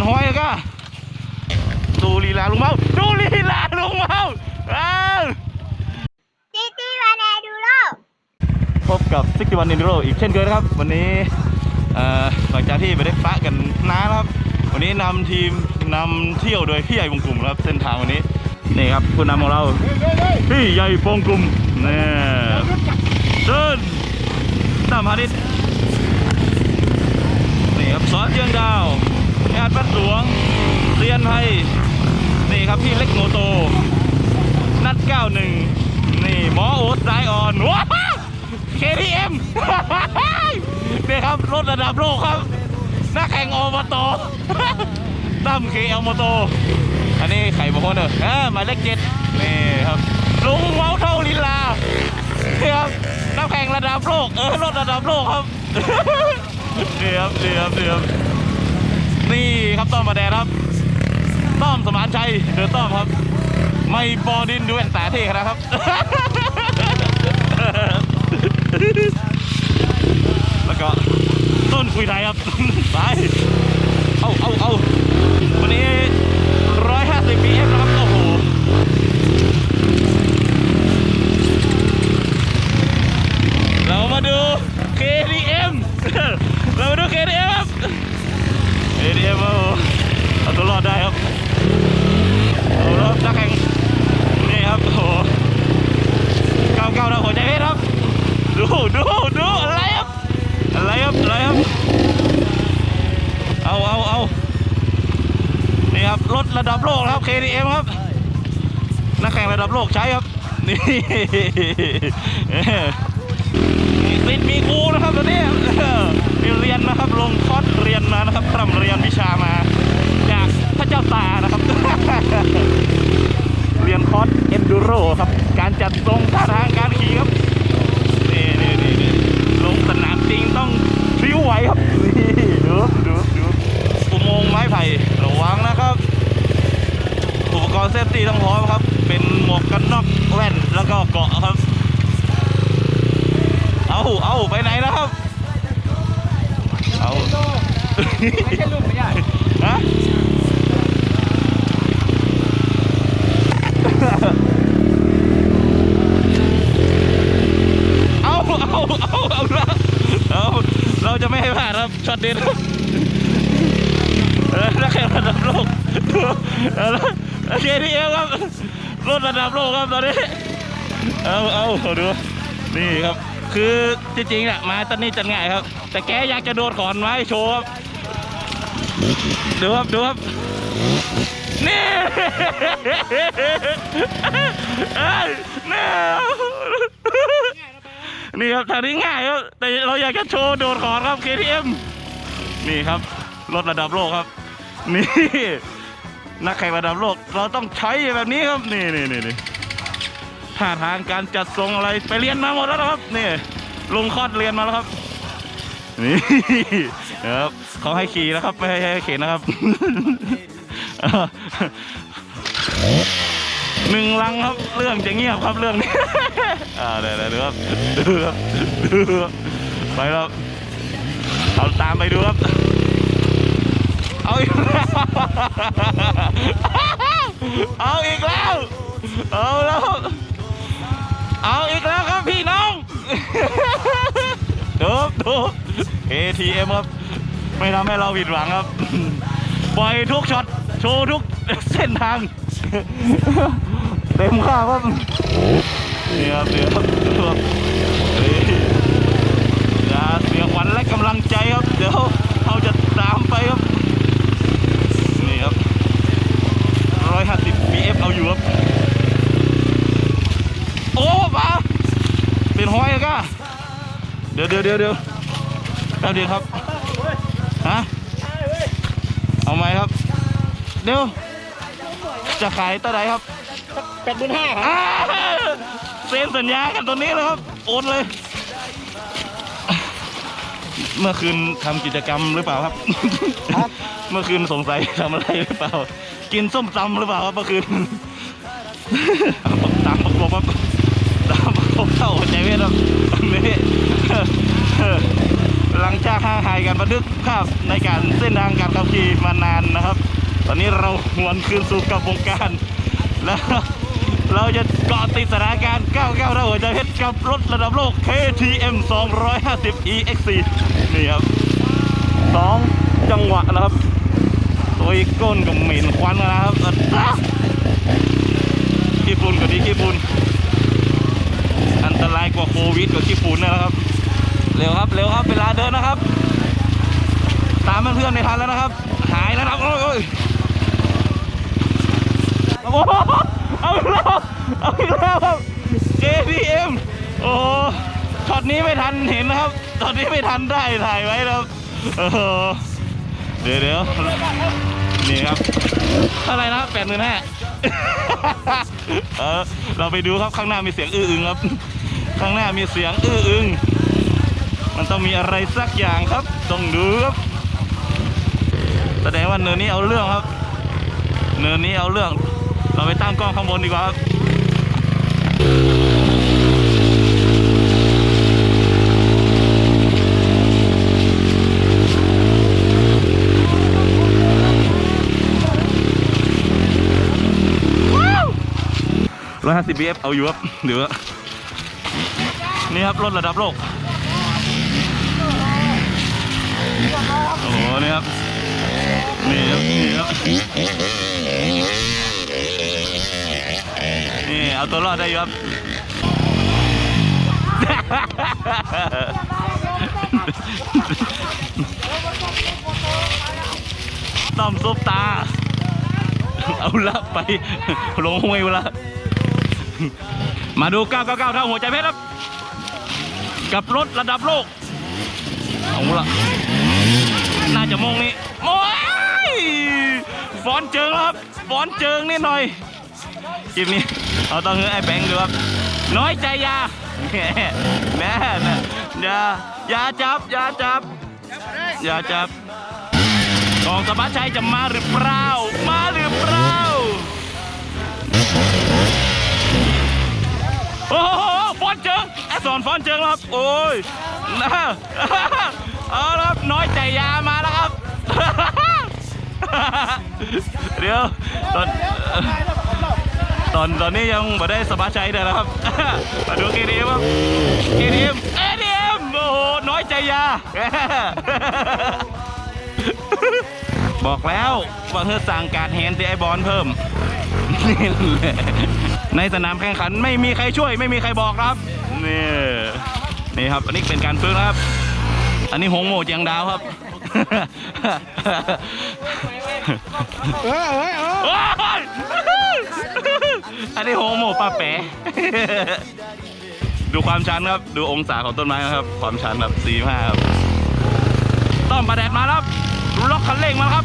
็นห้อยก็ดูลีลาลุงเมาดูลีลาลุงเมาอ้าวตีตีมาแนดูโลกพบกับซิกวันเนินโรอีกเช่นเคยนะครับ วันนี้หลังจากที่ไปได้ปะกันนานครับ วันนี้นำทีมนำเที่ยวโดยพี่ใหญ่วงกลุ่มครับเส้นทางวันนี้นี่ครับผู้นำของเราพี่ใหญ่วงกลุ่มนี่เดินตามพาณิชย์นี่ครับซอสเยืองดาว แอดบ้านหลวงเรียนไทยนี่ครับพี่เล็กโมโต นัด 91 นี่หมอโอ๊ตสายอ่อนว้าว KTM นี่ครับ รถระดับโลกครับ นักแข่งอบตตั้มเคเอลโมโต อันนี้ไข่บุคคลเออ่าหมายเลขเจ็ดนี่ครับลุงเมาเท่าลินลานี่ครับนักแข่งระดับโลก เออรถระดับโลกครับนี่ครับนี่ครับนี่ครับ นี่ครับต้อมมาแดนครับ ต้อมสมานชัยเดือต้อมครับ ไม่บอดินด้วยแต่เท่นะครับ แล้วก็ต้นคุยไทยครับ ไป เอาเอาเอาวันนี้ร้อยห้าสิบปีเอฟนะครับ โอ้โห เรามาดู KTM เรามาดู KTM ครับ KTM โอ้โหเอาตัวรอดได้ครับ โอ้โหนักแข่งนี่ครับ โอ้โหเก้าเก้าดาวหัวใจเพชรครับ ดูดูดูอะไรครับ อะไรครับ อะไรครับ เอาเอาเอานี่ครับ รถระดั บโลกนะครับ KTM ครับนักแข่งระดับโลกใช้ครับ นี่ติดมีครูนะครับตอนนี้มีเรียนนะครับลงคอร์สเรียนมานะครับร่ำเรียนวิชามา จากพระเจ้าตานะครับ เรียนคอร์สเอนดูโรครับ การจัดทรงท่าทางการขี่ครับ นี่นี่นี่นี่ลงสนามจริงต้องพริ้วไหวครับ นี่ดูดูดูอุโมงค์ไม้ไผ่ระวังนะครับ อุปกรณ์เซฟตี้ต้องพร้อมครับ เป็นหมวกกันน็อกแว่นแล้วก็เกราะครับ เอาเอาไปไหนนะครับ เอา ไม่ใช่ลูกไม่ใช่ฮะเอาเอาเอาเอาละเอาเราจะไม่ให้พลาดครับช็อตเด็ดครับเออนักแข่งระดับโลกดูเออโอเคที่เอวครับรถระดับโลกครับตอนนี้เอาเอาดูนี่ครับ คือจริงๆเนี่ยมาตอนนี้จะง่ายครับ แต่แกอยากจะโดดก่อนไว้โชว์ครับ ดูครับดูครับนี่เอ้ยนี่นี่ครับทางนี้ง่ายครับแต่เราอยากจะโชว์โดดขอนครับ KTM นี่ครับรถระดับโลกครับ นี่นักแข่งระดับโลก เราต้องใช้แบบนี้ครับ นี่นี่นี่นี่ท่าทางการจัดทรงอะไรไปเรียนมาหมดแล้วครับ นี่ลงคอร์สเรียนมาแล้วครับ นี่ครับ เขาให้ขี่นะครับ ไม่ให้ให้เข็นนะครับ หนึ่งลังครับ เรื่องจะเงียบครับเรื่องนี้ อ่าเดี๋ยวเดี๋ยวครับดูครับดูครับไปครับเอาตามไปดูครับ เอาอีกแล้วเอาอีกแล้ว เอาแล้ว เอาอีกแล้วครับพี่น้องดูดู ATM ครับ ไม่ทำให้เราผิดหวังครับ ปล่อยทุกช็อต โชว์ทุกเส้นทาง เต็มข้าวครับนี่ครับเดี๋ยครับดูครับนี่อย่าเสียขวัญและกำลังใจครับ เดี๋ยวเราจะตามไปครับ นี่ครับร้อยห้าสิบ BF เอาอยู่ครับ โอ้มาเป็นห้อยก็เดี๋ยวเดี๋ยวเดี๋ยวเดี๋ยวแป๊บเดียวครับ ฮะ เอาไหมครับ เดี๋ยว จะขายตัวไหนครับแปดหมื่นห้าครับอ้าวเซ็นสัญญากันตัวนี้เลยครับ โอนเลย เมื่อคืนทำกิจกรรมหรือเปล่าครับ เมื่อคืนสงสัยทำอะไรหรือเปล่า กินส้มตำหรือเปล่าครับเมื่อคืน ตามประกบครับตามประกบเข้าหัวใจเวทครับอันนี้ หลังจากห่างหายกันบันทึกภาพในการเส้นทางการขับขี่มานานนะครับต อนนี้เราหวนคืนสู่กับวงการ แล้ว เราจะเกาะติดสถานการณ์ 99ราหัวใจเพชรกับรถระดับโลก KTM 250 EXC นี่ครับสองจังหวะนะครับ ตัวอีก้นกับเหม็นควันนะครับขี้ฝุ่นกับดีขี้ฝุ่นอันตรายกว่าโควิดกับขี้ฝุ่นนะครับ เร็วครับเร็วครับเวลาเดินนะครับ ตามเพื่อนๆในทันแล้วนะครับ หายแล้วนะครับโอ้ย โอ้โหเอาแล้วเอาแล้วครับ JPM โอ้ช็อตนี้ไม่ทันเห็นนะครับช็อตนี้ไม่ทันได้ถ่ายไว้นะครับโอ้โหเดี๋ยวเดี๋ยวนี่ครับเท่าไรนะครับแปดหมื่นห้าเออเราไปดูครับข้างหน้ามีเสียงอื้ออึงครับ ข้างหน้ามีเสียงอื้ออึงมันต้องมีอะไรสักอย่างครับ ต้องดูครับ แสดงว่าเนินนี้เอาเรื่องครับ เนินนี้เอาเรื่อง เราไปตั้งกล้องข้างบนดีกว่าครับร้อยห้าสิบ BF เอาอยู่ครับเดี๋ยวอะนี่ครับรถระดับโลก โอ้โหนี่ครับ นี่ครับ นี่ครับ เอาตัวรอดได้อยู่ครับ ต้อมซุปตา เอาละไป ลงห้วยละ มาดู 999เท่าหัวใจเพชรครับ กับรถระดับโลก เอาละน่าจะมงนี่โอ้ยฟอนเจิงครับฟอนเจิงนิดหน่อยคลิปนี้ เอาต้องเฮ้ไอ้แบงค์ดูครับ น้อยใจยาแม่แม่อย่าอย่าจับอย่าจับอย่าจับกองสะบัดชัยจะมาหรือเปล่า มาหรือเปล่า โอ้โหฟอนเจิงไอ้สอนฟอนเจิงแล้วครับ โอ้ยนะเอาครับน้อยใจยามาแล้วครับ เดี๋ยวตอน ตอนตอนนี้ยังไม่ได้สบายใจเลยนะครับ มาดูกีดีมครับกีดีมเอดีเอ็มโอ้โหน้อยใจยา บอกแล้วว่าเธอสั่งการแฮนด์ที่ไอบอลเพิ่มนี่แหละในสนามแข่งขันไม่มีใครช่วย ไม่มีใครบอกครับ นี่นี่ครับ อันนี้เป็นการฝึกนะครับ อันนี้หงโง่เจียงดาวครับเออเออเออโอ๊ย อันนี้โฮโมป้าแปะดูความชันครับ ดูองศาของต้นไม้ครับ ความชันแบบสี่ห้าครับ ต้อมประแดดมาครับล็อกคันเร่งมาครับ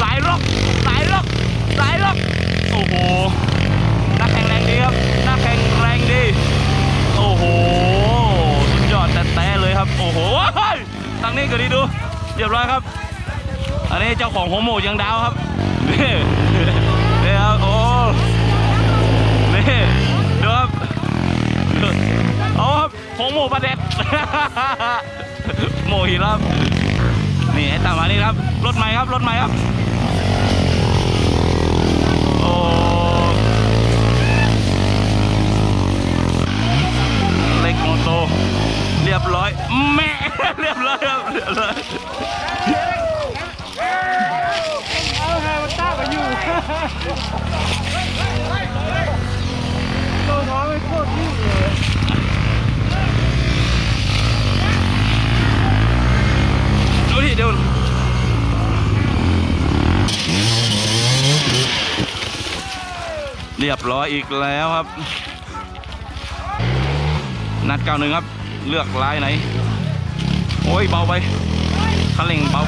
สายล็อก สายล็อก สายล็อก โอ้โห นักแข่งแรงดีครับ นักแข่งแรงดี โอ้โห สุดยอดแต่แต่เลยครับ โอ้โหทางนี้ก็ดีดู เรียบร้อยครับ อันนี้เจ้าของโฮโมยังดาวครับ เนี่นี่ครับ โอ้ นี่ดูครับดู เอาครับโฮโมประเด็ดโมหิรับนี่ไอ้ตามมานี่ครับ รถใหม่ครับ รถใหม่ครับ โอ้ เล็กโมโต เรียบร้อย แม่ เรียบร้อยครับ เรียบร้อย เอาไงมันต้ากันอยู่ตัวน้อยไม่โคตรยิ่งเลย ดูดิเดี๋ยวเรียบร้อยอีกแล้วครับ นัดเก้าหนึ่งครับ เลือกลายไหน โอ้ย เบาไปคันเร่งเบา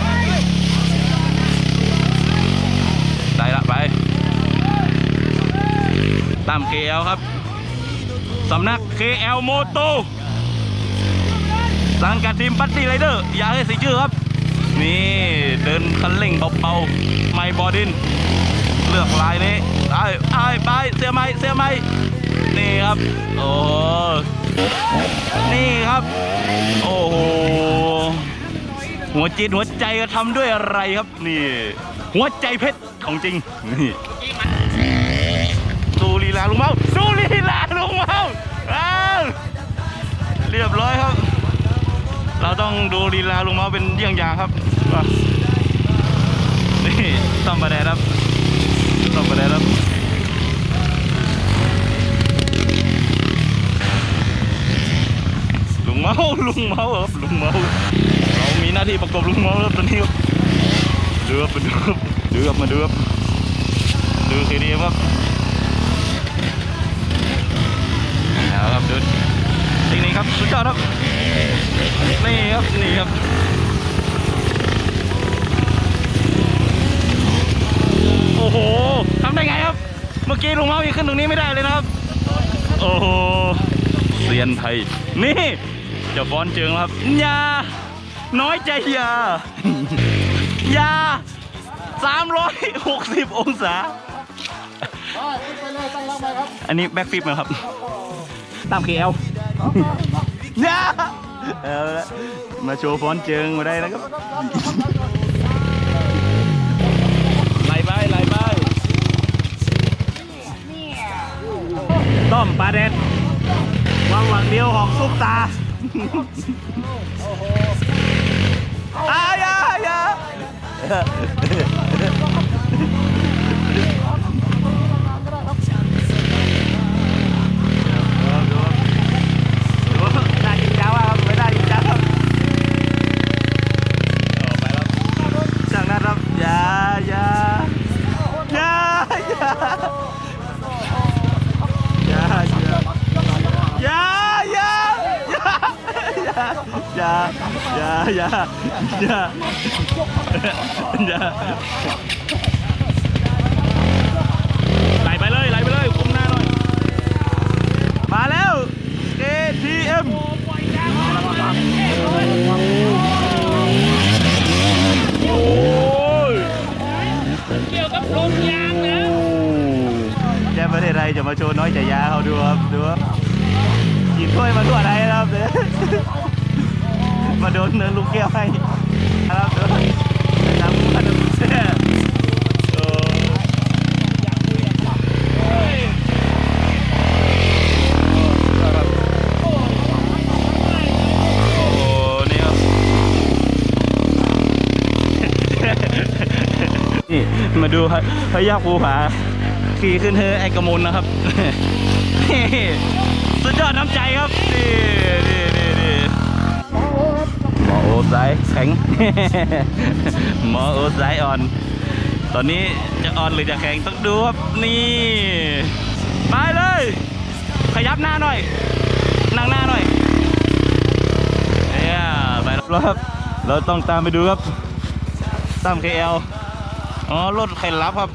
ได้ละไป ตาม KL ครับ สำนัก KL Moto สังกัดทีมปัตตี้ไรเดอร์ อยากให้สีชื่อครับ นี่ เดินคันเร่งเบาๆไม่บอดิน เลือกลายนี้ไอ้ไอ้ไปเสียไหมเสียไหมนี่ครับ โอ้นี่ครับ โอ้โหหัวจิตหัวใจก็ทำด้วยอะไรครับ นี่ หัวใจเพชรของจริงนี่ดูลีลาลุงเมาดูลีลาลุงเมาเรียบร้อยครับ เราต้องดูลีลาลุงเมาเป็นเยี่ยงอย่างครับ นี่ต้องประเดครับต้องประเดครับลุงเมาลุงเมาครับลุงเมาเรามีหน้าที่ประกบลุงเมาครับตอนนี้ครับดูครับมาดูครับดูครับมาดูครับดูเดีครับเอาครับดูเทคนิคครับสุดยอดครับนี่ครับนี่ครับ โอ้โหทำได้ไงครับ เมื่อกี้ลุงเมายังขึ้นตรงนี้ไม่ได้เลยนะครับ โอ้โหเซียนไทย นี่เจะฟ้อนเจิงแล้วครับอยาน้อยใจอยาอยา360องศาอันนี้แบ็คฟลิปนะครับ ตามเคเอลอยาเอาละมาโชว์ฟ้อนเจิงมาได้นะครับ มปลาเด็ดวางหวังเดียวของซุปตาอายาอยาน่ากินจ้าวครับไม่ไอย่าอย่าอย่าอย่าอย่าอย่าไหลไปเลยไหลไปเลยคุมหน้าหน่อยมาแล้ว ATM โอ้ยเกี่ยวกับลมยางนะแจ้ประเทศไทยจะมาโชว์น้อยใจยาเขาดูครับดูครับกินถ้วยมาทั่วไทยนะครับเด้อ มาโดนเนินลูกแก้วให้ครับเด้อนะครับมาดูเด้อโอ้โอ้นี่ครับนี่มาดูพระยาภูผาขี่ขึ้นเฮอไอกระมลนะครับ สุดยอดน้ำใจครับ นี่นี่นี่นี่ โอ๊ตสายแข็ง หมอโอ๊ตสายอ่อน ตอนนี้จะอ่อนหรือจะแข็งต้องดูครับ นี่ ไปเลย ขยับหน้าหน่อย นั่งหน้าหน่อยเนี่ยไปแล้วครับเราต้องตามไปดูครับตาม KL อ๋อ รถใครรับครับ